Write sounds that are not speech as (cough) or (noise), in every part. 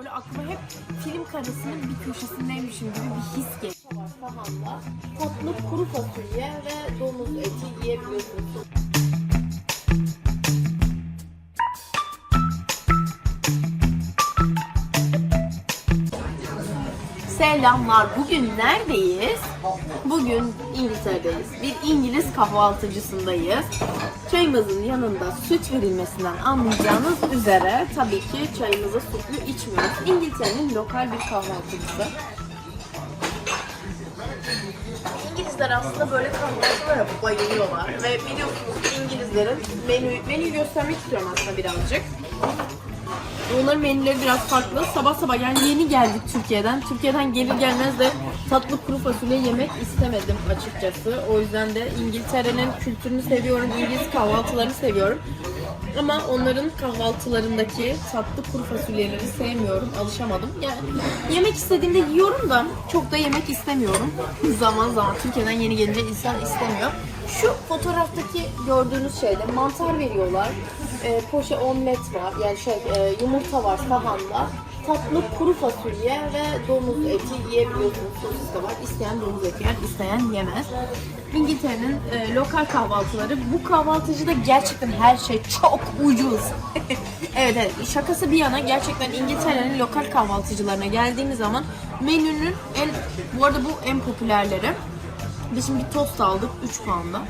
böyle aklıma hep film karesinin bir köşesindeymişim gibi bir his geliyor. Sahanda tatlı kuru fasulye ve domuz eti yiyebiliyorsunuz. Selamlar. Bugün neredeyiz? Bugün İngiltere'deyiz. Bir İngiliz kahvaltıcısındayız. Çayımızın yanında süt verilmesinden anlayacağınız üzere tabii ki çayımızı sütlü içmiyoruz. İngiltere'nin lokal bir kahvaltıcısı. İngilizler aslında böyle kahvaltılara bayılıyorlar ve biliyorsunuz İngilizlerin menü, menüyü göstermek istiyorum aslında birazcık. Onların menüleri biraz farklı. Sabah sabah yani yeni geldik Türkiye'den. Türkiye'den gelir gelmez de tatlı kuru fasulye yemek istemedim açıkçası. O yüzden de İngiltere'nin kültürünü seviyorum. İngiliz kahvaltılarını seviyorum. Ama onların kahvaltılarındaki tatlı kuru fasulyeleri sevmiyorum. Alışamadım. Yani yemek istediğimde yiyorum da çok da yemek istemiyorum. Zaman zaman Türkiye'den yeni gelince insan istemiyor. Şu fotoğraftaki gördüğünüz şeyde mantar veriyorlar. E, poşe omlet var. Yani şey e, yumurta var sahanda. Tatlı kuru fasulye ve domuz eti yiyebiliyorsunuz. Sosis de var. İsteyen domuz eti yer, isteyen yemez. İngiltere'nin e, lokal kahvaltıları. Bu kahvaltıcıda gerçekten her şey çok ucuz. (laughs) evet evet şakası bir yana gerçekten İngiltere'nin lokal kahvaltıcılarına geldiğiniz zaman menünün en bu arada bu en popülerleri. Biz şimdi bir tost aldık 3 pound'a.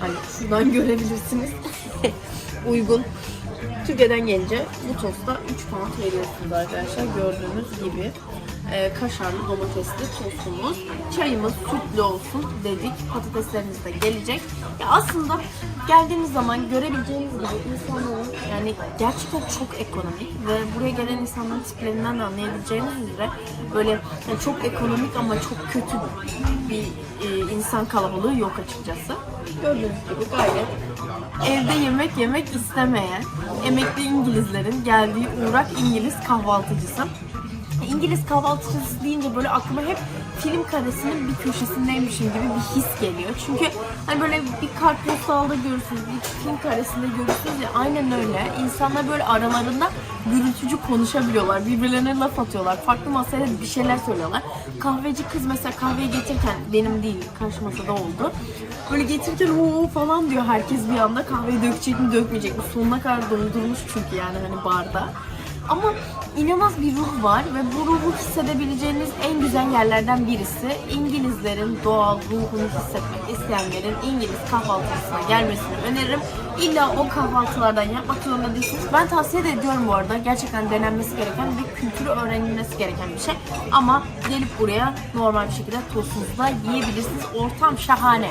Hani şuradan (laughs) görebilirsiniz. (laughs) Uygun. Türkiye'den gelince bu tosta 3 pound veriyorsunuz arkadaşlar gördüğünüz gibi. Ee, kaşarlı domatesli tostumuz. Çayımız sütlü olsun dedik. Patateslerimiz de gelecek. Ya aslında geldiğiniz zaman görebileceğiniz gibi insanların yani gerçekten çok ekonomik ve buraya gelen insanların tiplerinden de anlayabileceğiniz üzere böyle yani çok ekonomik ama çok kötü bir e, insan kalabalığı yok açıkçası. Gördüğünüz gibi gayet evde yemek yemek istemeyen emekli İngilizlerin geldiği uğrak İngiliz kahvaltıcısı. İngiliz kahvaltıcısı deyince böyle aklıma hep film karesinin bir köşesindeymişim gibi bir his geliyor. Çünkü hani böyle bir kartpostalda görürsünüz, bir film karesinde görürsünüz ya aynen öyle. İnsanlar böyle aralarında gürültücü konuşabiliyorlar, birbirlerine laf atıyorlar, farklı masaya bir şeyler söylüyorlar. Kahveci kız mesela kahveyi getirirken benim değil karşı masada oldu. Böyle getirirken o falan diyor herkes bir anda kahveyi dökecek mi dökmeyecek mi sonuna kadar doldurmuş çünkü yani hani barda. Ama inanılmaz bir ruh var ve bu ruhu hissedebileceğiniz en güzel yerlerden birisi İngilizlerin doğal ruhunu hissetmek isteyenlerin İngiliz kahvaltısına gelmesini öneririm. İlla o kahvaltılardan yapmak zorunda değilsiniz. Ben tavsiye de ediyorum bu arada. Gerçekten denenmesi gereken ve kültürü öğrenilmesi gereken bir şey. Ama gelip buraya normal bir şekilde tostunuzu da yiyebilirsiniz. Ortam şahane.